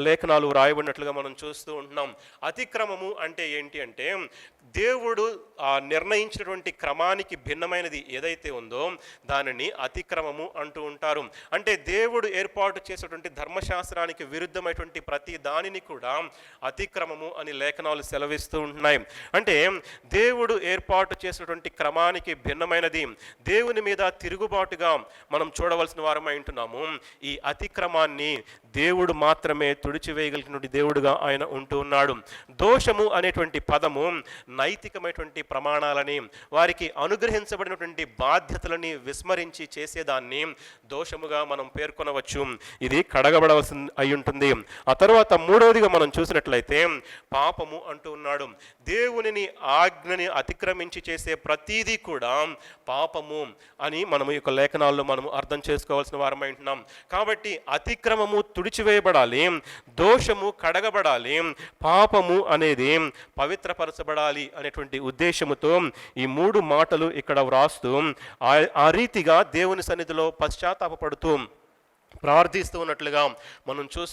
లేఖనాలు వ్రాయబడినట్లుగా మనం చూస్తూ ఉంటున్నాం. అతిక్రమము అంటే ఏంటి అంటే దేవుడు ఆ నిర్ణయించినటువంటి క్రమానికి భిన్నమైనది ఏదైతే ఉందో దానిని అతిక్రమము అంటూ ఉంటారు. అంటే దేవుడు ఏర్పాటు చేసేటువంటి ధర్మశాస్త్రానికి విరుద్ధమైనటువంటి ప్రతి దానిని కూడా అతిక్రమము అని లేఖనాలు సెలవిస్తూ ఉంటున్నాయి. అంటే దేవుడు ఏర్పాటు చేసినటువంటి క్రమానికి భిన్నమైనది దేవుని మీద తిరుగుబాటుగా మనం చూడవలసిన వారమై ఉంటున్నాము. ఈ అతిక్రమాన్ని దేవుడు మాత్రమే తుడిచివేయగలిగినటువంటి దేవుడుగా ఆయన ఉంటూ ఉన్నాడు. దోషము అనేటువంటి పదము నైతికమైనటువంటి ప్రమాణాలని వారికి అనుగ్రహించబడినటువంటి బాధ్యతలని విస్మరించి చేసేదాన్ని దోషముగా మనం పేర్కొనవచ్చు. ఇది కడగబడవలసి అయి ఉంటుంది. ఆ తర్వాత మూడవదిగా మనం చూసినట్లయితే పాపము అంటూ ఉన్నాడు. దేవునిని ఆజ్ఞని అతిక్రమించి చేసే ప్రతీది కూడా పాపము అని మనము ఈ యొక్క లేఖనాల్లో మనం అర్థం చేసుకోవాల్సిన వారమై ఉంటున్నాం. కాబట్టి అతిక్రమము తుడిచివేయబడాలి దోషము కడగబడాలి పాపము అనేది పవిత్రపరచబడాలి అనేటువంటి ఉద్దేశముతో ఈ మూడు మాటలు ఇక్కడ వ్రాస్తూ ఆ- రీతిగా దేవుని సన్నిధిలో పశ్చాత్తాపడుతూ ప్రార్థిస్తూ ఉన్నట్లుగా మనం చూస్తూ.